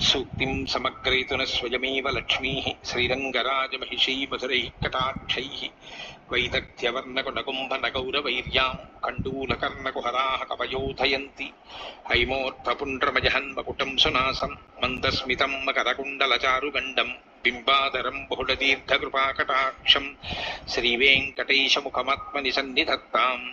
సూక్తిం సమగ్రయతున స్వయమేవ లక్ష్మీ శ్రీరంగరాజమహిషీ మధురైः కటాక్షైः వైదగ్ధ్యవర్ణకునకుంభనగౌరవైర్యాం కండూలకర్ణకుహరాः కవయోధయంతి హైమోర్ధపుండ్రమజహన్మకుటం సునాసం మందస్మితం మకరకుండలచారుగండం బింబాదరం బహుళదీర్ఘకృపాకటాక్షం శ్రీవేంకటేశముఖమాత్మని సన్నిధత్తాం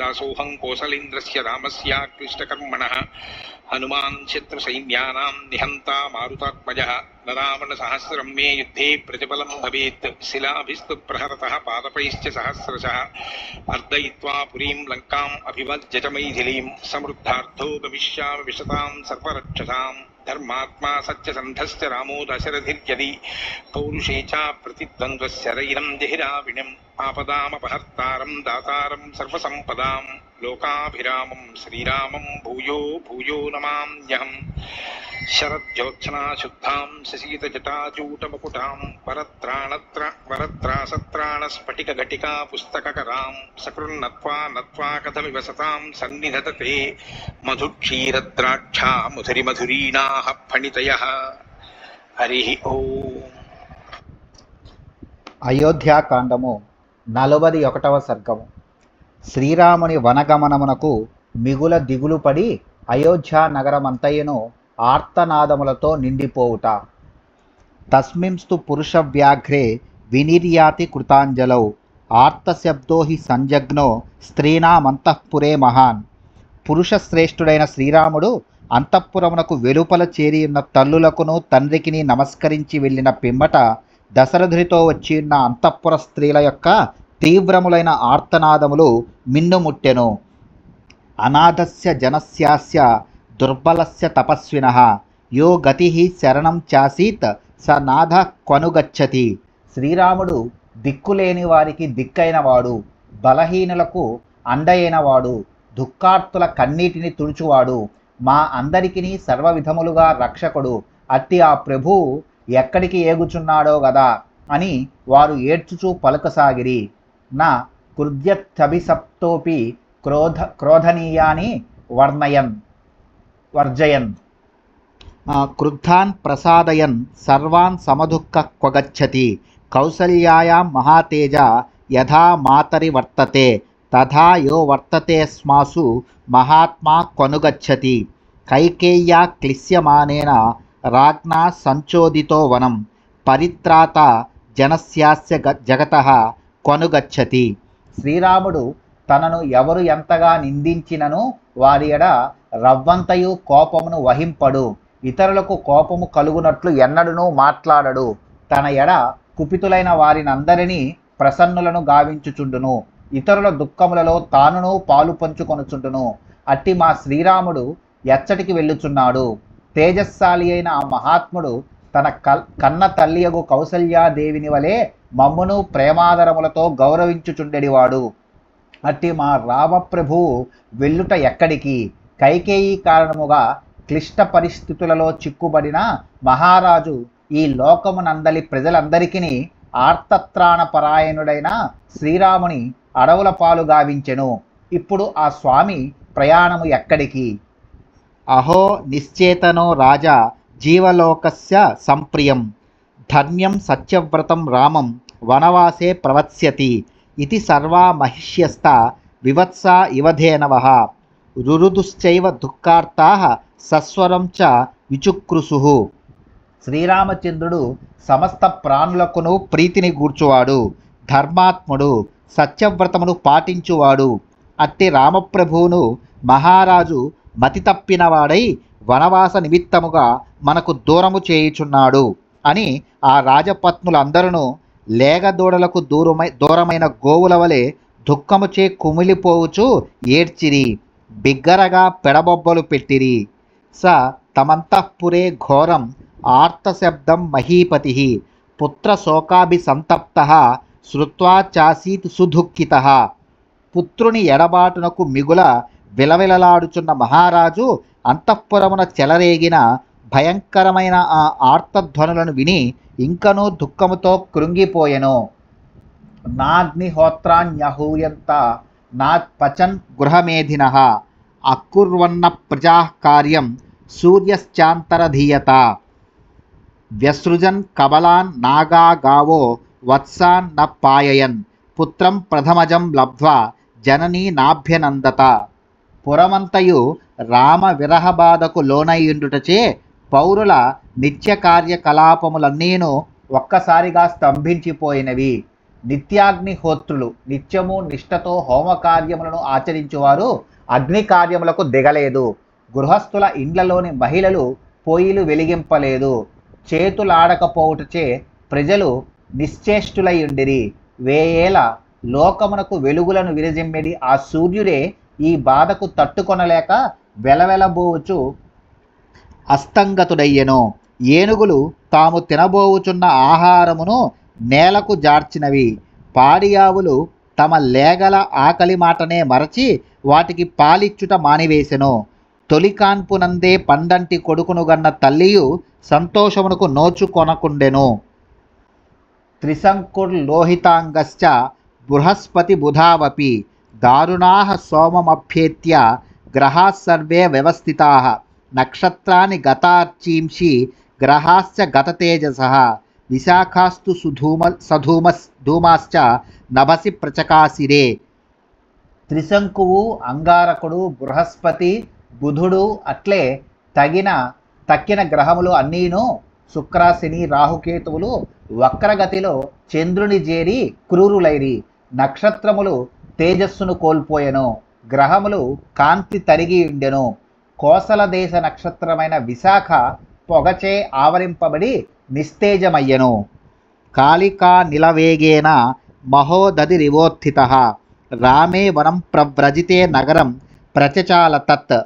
దాసోహం కోసలేంద్రస్య రామస్యాక్లిష్టకర్మణ. హనుమాన్ శత్రుసైన్యానాం మారుతాత్మజ మారుతాత్మజः. నరావణసహస్రం మే యుద్ధే ప్రతిఫలం భవేత్. శిలాభిస్తు ప్రహరత పాదపైశ్చ సహస్రశ. అర్దయిత్వా పురీం లంకాం అభివజ్జచమైథిలీం సమృద్ధార్థో గమిష్యామి విశతాం సర్వరక్షసాం. ధర్మాత్మా సత్యసంధశ్చ రామో దశరథిర్యది పౌరుషే చ ప్రతిద్వంద్వశరైరం జహిరావిణం ఆపదామపహర్తారం దాతారం సర్వసంపదాం లోకాభిరామం శ్రీరామం భూయో భూయో నమామ్యహం శరజ్యోత్సనా శుద్ధాం శశీతజటాచూటమకుటాం వరత్రాణత్ర వరత్రాసత్రాణస్ఫటికఘటికా పుస్తకకరాం సకృన్నత్వా నత్వా కథమివ సతాం సన్నిధతతే మధుక్షీరద్రాక్షా మధురిమధురీణాః ఫణితయ. హరి ఓం. అయోధ్యాకాండము నలభై ఒకటవ సర్గము. శ్రీరాముని వనగమనమునకు మిగుల దిగులు పడి అయోధ్య నగరమంతయును ఆర్తనాదములతో నిండిపోవుట. తస్మింస్తు పురుష వ్యాఘ్రే వినిర్యాతి కృతాంజలౌ. ఆర్తశబ్దో హి సంజగ్నో స్త్రీనామంతఃపురే మహాన్. పురుషశ్రేష్ఠుడైన శ్రీరాముడు అంతఃపురమునకు వెలుపల చేరి ఉన్న తల్లులకును తండ్రికిని నమస్కరించి వెళ్ళిన పిమ్మట దశరథునితో వచ్చి ఉన్న అంతఃపుర స్త్రీల యొక్క తీవ్రములైన ఆర్తనాదములు మిన్నుముట్టెను. అనాథస్య జనస్యాస్య దుర్బలస్య తపస్విన. యో గతి శరణం చాసీత్ స నాథ కొనుగచ్చతి శ్రీరాముడు దిక్కులేని వారికి దిక్కైనవాడు బలహీనులకు అండయైనవాడు దుఃఖార్తుల కన్నీటిని తుడుచువాడు మా అందరికిని సర్వవిధములుగా రక్షకుడు. అట్టి ఆ ప్రభువు ఎక్కడికి ఏగుచున్నాడో గదా అని వారు ఏడ్చుచూ పలుకసాగిరి. నా కృద్యత్తభిసప్తోపి క్రోధ క్రోధనీయాని వర్ణయన్ వర్జయన్. ఆ, క్రుద్ధాన్ ప్రసాదయన్ సర్వాన్ సమదుఃఖ క్వగచ్చతి కౌసల్యాయాం మహాతేజ యథా మాతరి వర్తతే తథా యో వర్తతే స్మాసు మహాత్మా కొనుగచ్చతి కైకేయ్యా క్లిశ్యమానేన రాజ్ఞా సంచోదితో వనం పరిత్రాత జనస్యాస్య గ- జగతః కొనుగచ్చతి. శ్రీరాముడు తనను ఎవరు ఎంతగా నిందించినను వారి ఎడ రవ్వంతయు కోపమును వహింపడు. ఇతరులకు కోపము కలుగునట్లు ఎన్నడనూ మాట్లాడడు. తన ఎడ కుపితులైన వారినందరినీ ప్రసన్నులను గావించుచుండును. ఇతరుల దుఃఖములలో తానును పాలు పంచుకొనుచుండును. అట్టి మా శ్రీరాముడు ఎచ్చటికి వెళ్ళుచున్నాడు. తేజస్శాలి అయిన ఆ మహాత్ముడు తన కల్ కన్న తల్లియగు కౌసల్యాదేవిని వలె మమ్మును ప్రేమాదరములతో గౌరవించుచుండెడివాడు. అట్టి మా రామప్రభువు వెల్లుట ఎక్కడికి? కైకేయి కారణముగా క్లిష్ట పరిస్థితులలో చిక్కుబడిన మహారాజు ఈ లోకమునందలి ప్రజలందరికీ ఆర్తత్రాణ పరాయణుడైన శ్రీరాముని అడవుల పాలు గావించెను. ఇప్పుడు ఆ స్వామి ప్రయాణము ఎక్కడికి? అహో నిశ్చేతనో రాజా జీవలోకస్య సంప్రియం. ధన్యం సత్యవ్రతం రామం. వనవాసే ప్రవత్స్యతి ఇది సర్వా మహిష్యస్త వివత్స ఇవధేనవ. రురుదుశ్చైవ దుఃఖార్తాః సస్వరం చ విచుక్రుసు. శ్రీరామచంద్రుడు సమస్త ప్రాణులకును ప్రీతిని గూర్చువాడు ధర్మాత్ముడు సత్యవ్రతమును పాటించువాడు. అట్టి రామప్రభువును మహారాజు మతి తప్పినవాడై వనవాస నిమిత్తముగా మనకు దూరము చేయుచున్నాడు అని ఆ రాజపత్నులందరూ లేగదూడలకు దూరమై దూరమైన గోవుల వలె దుఃఖముచే కుమిలిపోవుచు ఏడ్చిరి బిగ్గరగా పెడబొబ్బలు పెట్టిరి. స తమంతఃపురే ఘోరం ఆర్తశబ్దం మహీపతి పుత్రశోకాభిసంతప్త శ్రుత్వా చాసీత్ సుదుఃఖిత. పుత్రుని ఎడబాటునకు మిగుల విలవిలలాడుచున్న మహారాజు అంతఃపురమున చెలరేగిన భయంకరమైన ఆ ఆర్తధ్వనులను విని ఇంకనూ దుఃఖముతో కృంగిపోయెను. నాగ్నిహోత్రాణ్యహూయంత నాత్పచన్ గృహమేధిన. అకుర్వన్న ప్రజా కార్యం సూర్యశ్చాంతరధీయత. వ్యసృజన్ కబలాన్ నాగా గావో వత్సాన్ న పాయయన్. పుత్రం ప్రథమజం లబ్ధ్వా జననీ నాభ్యనందత. పురమంతయు రామ విరహబాధకు లోనయ్యుండుటచే పౌరుల నిత్య కార్యకలాపములన్నీను ఒక్కసారిగా స్తంభించిపోయినవి. నిత్యాగ్నిహోత్రులు నిత్యము నిష్ఠతో హోమకార్యములను ఆచరించువారు అగ్ని కార్యములకు దిగలేదు. గృహస్థుల ఇండ్లలోని మహిళలు పొయ్యిలు వెలిగింపలేదు. చేతులాడకపోవుటచే ప్రజలు నిశ్చేష్టులై ఉండిరి వేయేల లోకమునకు వెలుగులను విరజిమ్మిడి ఆ సూర్యుడే ఈ బాధకు తట్టుకొనలేక వెలవెలబోవచ్చు అస్తంగతుడయ్యెను. ఏనుగులు తాము తినబోవుచున్న ఆహారమును నేలకు జార్చినవి. పాడియావులు తమ లేగల ఆకలి మాటనే మరచి వాటికి పాలిచ్చుట మానివేసెను. తొలికాన్పునందే పండంటి పండంటి కొడుకునుగన్న తల్లియు సంతోషమునకు నోచుకొనకుండెను త్రిశంకుర్లోహితాంగశ్చ బృహస్పతి బుధావపి. దారుణాః సోమమభ్యేత్య గ్రహాः సర్వే నక్షత్రాన్ని గతార్చీంషి గ్రహాశ్చ గతతేజసः విశాఖాస్తు సుధూమ సధూమస్ ధూమాశ్చ నభసి ప్రచకాసిరే త్రిశంకువు అంగారకుడు బృహస్పతి బుధుడు అట్లే తగిన తక్కిన గ్రహములు అన్నీను శుక్రాశిని రాహుకేతువులు వక్రగతిలో చంద్రుని చేరి క్రూరులైరి. నక్షత్రములు తేజస్సును కోల్పోయెను గ్రహములు కాంతి తరిగి ఉండెను. కోసల దేశ నక్షత్రమైన విశాఖ పొగచే ఆవరింపబడి నిస్తేజమయ్యెను. కాళికా నిలవేగేన మహోదధిరివోత్థిత రామే వనం ప్రవ్రజితే నగరం ప్రచచాల తత్.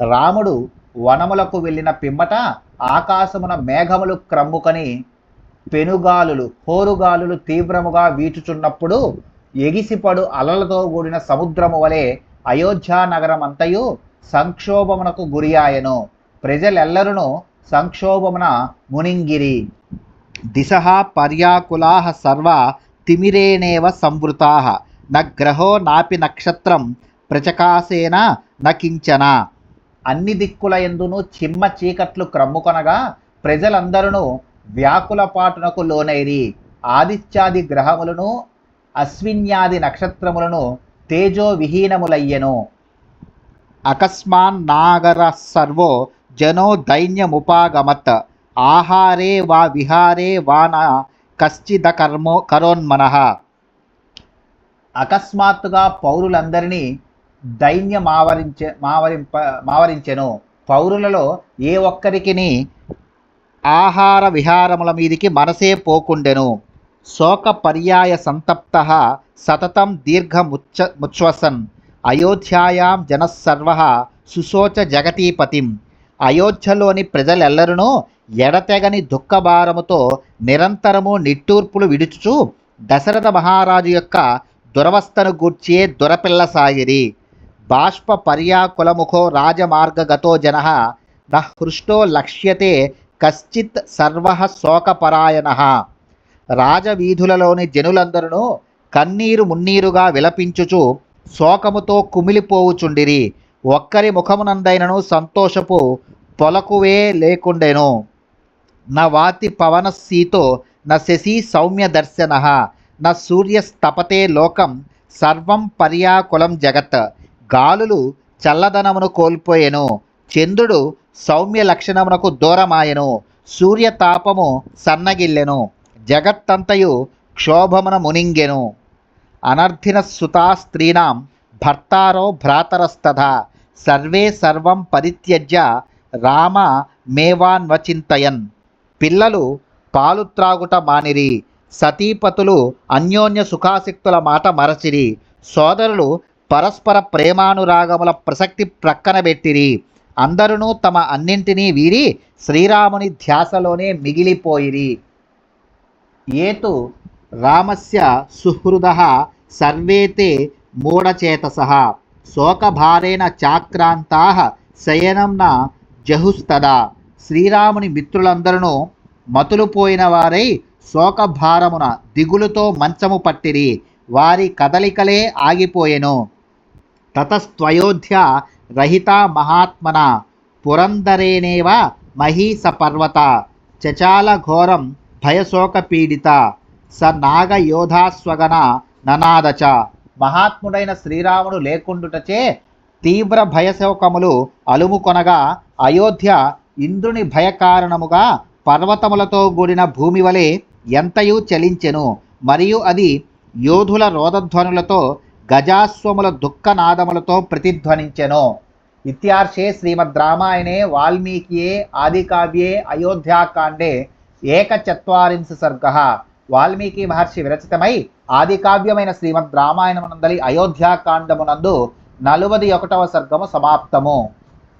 రాముడు వనములకు వెళ్ళిన పిమ్మట ఆకాశమున మేఘములు క్రమ్ముకొని పెనుగాలులు హోరుగాలులు తీవ్రముగా వీచుచున్నప్పుడు ఎగిసిపడు అలలతో కూడిన సముద్రము వలె అయోధ్యా నగరం అంతయు సంక్షోభమునకు గురియాయెను ప్రజలెల్లరును సంక్షోభమున మునింగిరి. దిశ పర్యాకులా సర్వ తిమిరేణేవ సంవృతా. న గ్రహో నాపి నక్షత్రం ప్రచకాసేన న అన్ని దిక్కుల ఎందును చిమ్మ చీకట్లు క్రమ్ముకొనగా ప్రజలందరూ వ్యాకుల పాటునకు లోనైరి. ఆదిత్యాది గ్రహములను అశ్విన్యాది నక్షత్రములను తేజో విహీనములయ్యెను అకస్మాన్ నాగర సర్వో జనో దైన్యముపాగమత్. ఆహారే వా విహారే వా న కశ్చిద కర్మో కరోన్మనః. అకస్మాత్తుగా పౌరులందరినీ దైన్యం ఆవరించే మావరింప మావరించెను. పౌరులలో ఏ ఒక్కరికిని ఆహార విహారముల మీదికి మనసే పోకుండెను. శోక పర్యాయ సంతప్త సతతం దీర్ఘముచ్చ ముచ్వసన్. అయోధ్యాయాం జనసర్వ సుశోచ జగతీపతిం. అయోధ్యలోని ప్రజలెల్లరూ ఎడతెగని దుఃఖభారముతో నిరంతరము నిట్టూర్పులు విడుచుచు దశరథ మహారాజు యొక్క దురవస్థను గూర్చే దురపిల్ల సాగిరి బాష్ప పర్యాకులముఖో రాజమార్గగతో జన న హృష్టో లక్ష్యతే కశ్చిత్ సర్వ శోకపరాయణ. రాజవీధులలోని జనులందరూ కన్నీరు మున్నీరుగా విలపించుచు శోకముతో కుమిలిపోవుచుండిరి. ఒక్కరి ముఖమునందైనను సంతోషపు పొలకువే లేకుండెను. నా వాతి పవన సీతో నా శశి సౌమ్య దర్శన నా సూర్యస్తపతే లోకం సర్వం పర్యాకులం జగత్. గాలులు చల్లదనమును కోల్పోయెను. చంద్రుడు సౌమ్య లక్షణమునకు దూరమాయెను. సూర్యతాపము సన్నగిల్లెను. జగత్తంతయు క్షోభమున మునింగెను. అనర్థిన సుతా స్త్రీణాం భర్తారో భ్రాతరస్తథా సర్వే సర్వం పరిత్యజ్య రామ మేవాన్వచింతయన్ పిల్లలు పాలు త్రాగుట మానిరి సతీపతులు అన్యోన్య సుఖాసక్తుల మాట మరచిరి సోదరులు పరస్పర ప్రేమానురాగముల ప్రసక్తి ప్రక్కన పెట్టిరి అందరూ తమ అన్నింటినీ వీరి శ్రీరాముని ధ్యాసలోనే మిగిలిపోయిరి। ఏతు రామస్య సుహృద సర్వేతే మూఢచేతస శోకభారేణ చాక్రాంతా శయనం న జహుస్తదా. శ్రీరాముని మిత్రులందరూ మతులుపోయిన వారై శోకభారమున దిగులుతో మంచము పట్టిరి వారి కదలికలే ఆగిపోయెను. తతస్త్వయోధ్య రహిత మహాత్మన పురందరేనేవ మహీస పర్వత చచాల ఘోరం భయశోకపీడిత. స నాగయోధాస్వగన ననాదచ. మహాత్ముడైన శ్రీరాముడు లేకుండుటచే తీవ్ర భయశోకములు అలుముకొనగా అయోధ్య ఇంద్రుని భయకారణముగా పర్వతములతో కూడిన భూమి వలె ఎంతయు చలించెను. మరియు అది యోధుల రోదధ్వనులతో గజాస్వముల దుఃఖనాదములతో ప్రతిధ్వనించెను. ఇత్యార్షే శ్రీమద్ రామాయణే వాల్మీకియే ఆదికావ్యే అయోధ్యాకాండే ఏకచత్వారింశ సర్గ. వాల్మీకి మహర్షి విరచితమై ఆదికావ్యమైన శ్రీమద్ రామాయణమునందలి అయోధ్యాకాండమునందు నలువది ఒకటవ సర్గము సమాప్తము.